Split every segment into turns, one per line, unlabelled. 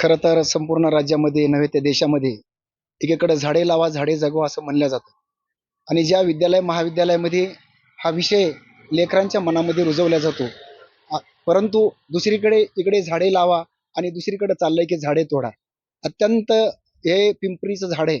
खरं तर संपूर्ण राज्यामध्ये नव्हे त्या देशामध्ये एकीकडे झाडे लावा झाडे जगवा असं म्हणलं जातं. आणि ज्या विद्यालय महाविद्यालयामध्ये हा विषय लेकरांच्या मनामध्ये रुजवला जातो परंतु दुसरीकडे इकडे झाडे लावा आणि दुसरीकडे चाललंय की झाडे तोडा. अत्यंत हे पिंपरीचं झाड आहे.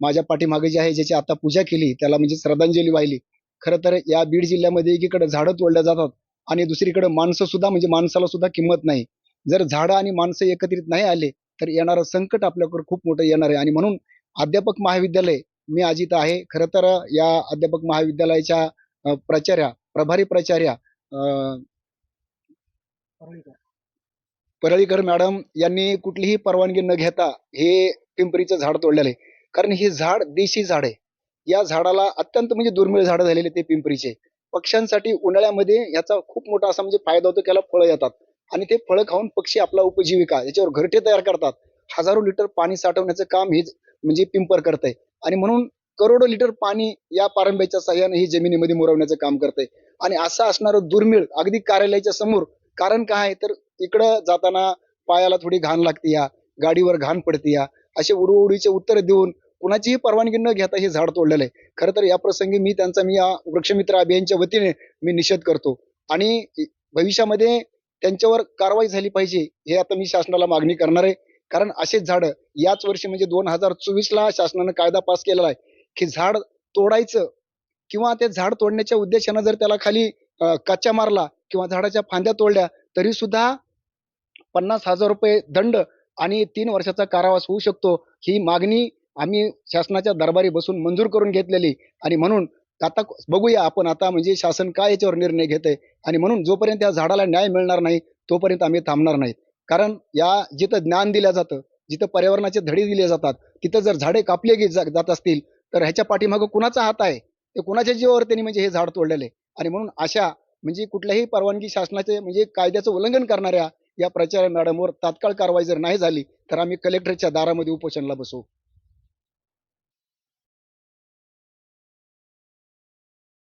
माझ्या पाठीमागे जे आहे ज्याची आता पूजा केली त्याला म्हणजे श्रद्धांजली वाहिली. खरं तर या बीड जिल्ह्यामध्ये एकीकडे झाडं तोडल्या जातात आणि दुसरीकडे माणसं सुद्धा म्हणजे माणसाला सुद्धा किंमत नाही. जर झाडं आणि माणसं एकत्रित नाही आले तर येणारं संकट आपल्याकडे खूप मोठं येणार आहे. आणि म्हणून अध्यापक महाविद्यालय मी आज इथं आहे. खरं तर या अध्यापक महाविद्यालयाच्या प्राचार्या प्रभारी प्राचार्या परळीकर. मॅडम यांनी कुठलीही परवानगी न घेता हे पिंपरीचं झाड तोडलेलं आहे. कारण हे झाड देशी झाड आहे. या झाडाला अत्यंत म्हणजे दुर्मिळ झाडं झालेले ते पिंपरीचे. पक्ष्यांसाठी उन्हाळ्यामध्ये याचा खूप मोठा असा म्हणजे फायदा होतो त्याला फळं येतात. आणि ते फळं खाऊन पक्षी आपला उपजीविका याच्यावर घरटे तयार करतात. हजारो लिटर पाणी साठवण्याचं काम हे म्हणजे पिंपर करत आहे आणि म्हणून करोडो लिटर पाणी या पारंब्याच्या सहाय्याने ही जमिनीमध्ये मुरवण्याचं काम करते आणि असं असणारं दुर्मिळ अगदी कार्यालयाच्या समोर कारण काय आहे? तर इकडं जाताना पायाला थोडी घाण लागते या गाडीवर घाण पडते या असे उडवडीचे उत्तर देऊन कुणाचीही परवानगी न घेता हे झाड तोडलेलं आहे. खरं तर या प्रसंगी मी त्यांचा मी या वृक्षमित्र अभियानच्या वतीने मी निषेध करतो. आणि भविष्यामध्ये त्यांच्यावर कारवाई झाली पाहिजे हे आता मी शासनाला मागणी करणार आहे. कारण असेच झाड याच वर्षी म्हणजे दोन हजार चोवीस ला शासनानं कायदा पास केलेला आहे की झाड तोडायचं किंवा ते झाड तोडण्याच्या उद्देशानं जर त्याला खाली कच्चा मारला किंवा झाडाच्या फांद्या तोडल्या तरी सुद्धा पन्नास हजार रुपये दंड आणि तीन वर्षाचा कारावास होऊ शकतो. ही मागणी आम्ही शासनाच्या दरबारी बसून मंजूर करून घेतलेली आणि म्हणून आता बघूया आपण आता म्हणजे शासन काय याच्यावर निर्णय घेत आहे आणि म्हणून जोपर्यंत या झाडाला न्याय मिळणार नाही तोपर्यंत आम्ही थांबणार नाही कारण या जिथं ज्ञान दिलं जातं जिथं पर्यावरणाचे धडे दिले जातात तिथं जर झाडे कापले गे जात असतील तर ह्याच्या पाठीमागं कुणाचा हात आहे? ते कुणाच्या जीवावर त्यांनी म्हणजे हे झाड तोडलेले आणि म्हणून अशा म्हणजे कुठल्याही परवानगी शासनाचे म्हणजे कायद्याचं उल्लंघन करणाऱ्या या प्रचार मॅडमवर तात्काळ कारवाई जर नाही झाली तर आम्ही कलेक्टरच्या दारामध्ये उपोषणला बसू.